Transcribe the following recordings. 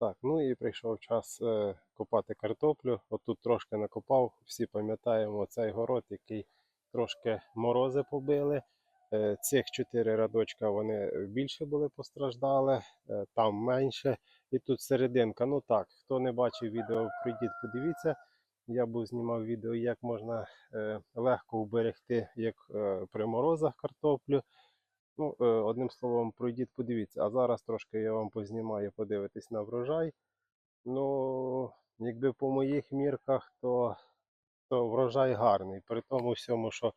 Так, ну і прийшов час е, копати картоплю. Отут трошки накопав, всі пам'ятаємо цей город, який трошки морози побили. Е, цих чотири рядочка вони більше були постраждали, е, там менше. І тут серединка. Ну так, хто не бачив відео, прийдіть, подивіться. Я був знімав відео, як можна е, легко уберегти, як е, при морозах картоплю. Ну, е, одним словом, пройдіть, подивіться. А зараз трошки я вам познімаю, подивитись на врожай. Ну, якби по моїх мірках, то, то врожай гарний. При тому всьому, що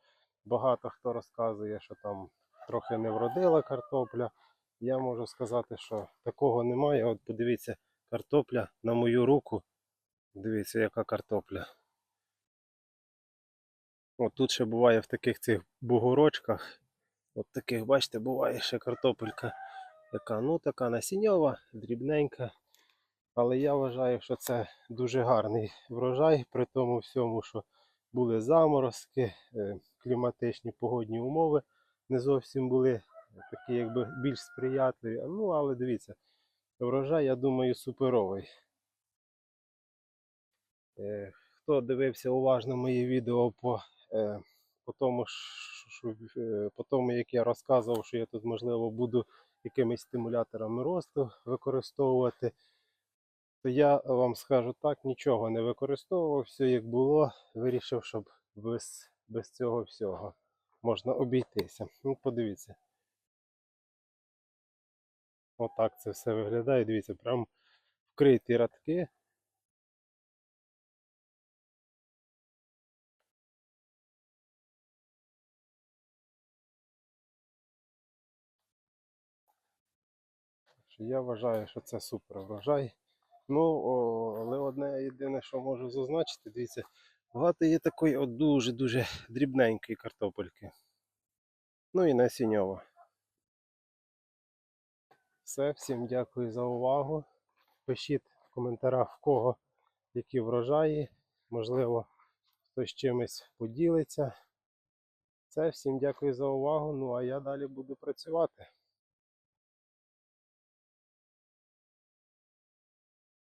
багато хто розказує, що там трохи не вродила картопля. Я можу сказати, що такого немає. От подивіться, картопля на мою руку. Дивіться, яка картопля. От тут ще буває в таких цих бугорочках. От таких, бачите, буває ще картопелька, яка ну така насіньова, дрібненька. Але я вважаю, що це дуже гарний врожай, при тому всьому, що були заморозки, е, кліматичні погодні умови не зовсім були такі, якби більш сприятливі. Ну, але дивіться, врожай, я думаю, суперовий. Е, Хто дивився уважно мої відео по, е, по, тому, що, е, по тому, як я розказував, що я тут, можливо, буду якимись стимуляторами росту використовувати, то я вам скажу так, нічого не використовував, все як було, вирішив, щоб без, без цього всього можна обійтися. Ну, подивіться. Отак це все виглядає. Дивіться, прям вкриті радки. Я вважаю, що це супер врожай. Ну, о, але одне єдине, що можу зазначити, дивіться, багато є такої от дуже-дуже дрібненької картопельки. Ну і насіньова. Все, всім дякую за увагу. Пишіть в коментарях в кого які врожаї. Можливо, хтось чимось поділиться. Все, всім дякую за увагу. Ну а я далі буду працювати.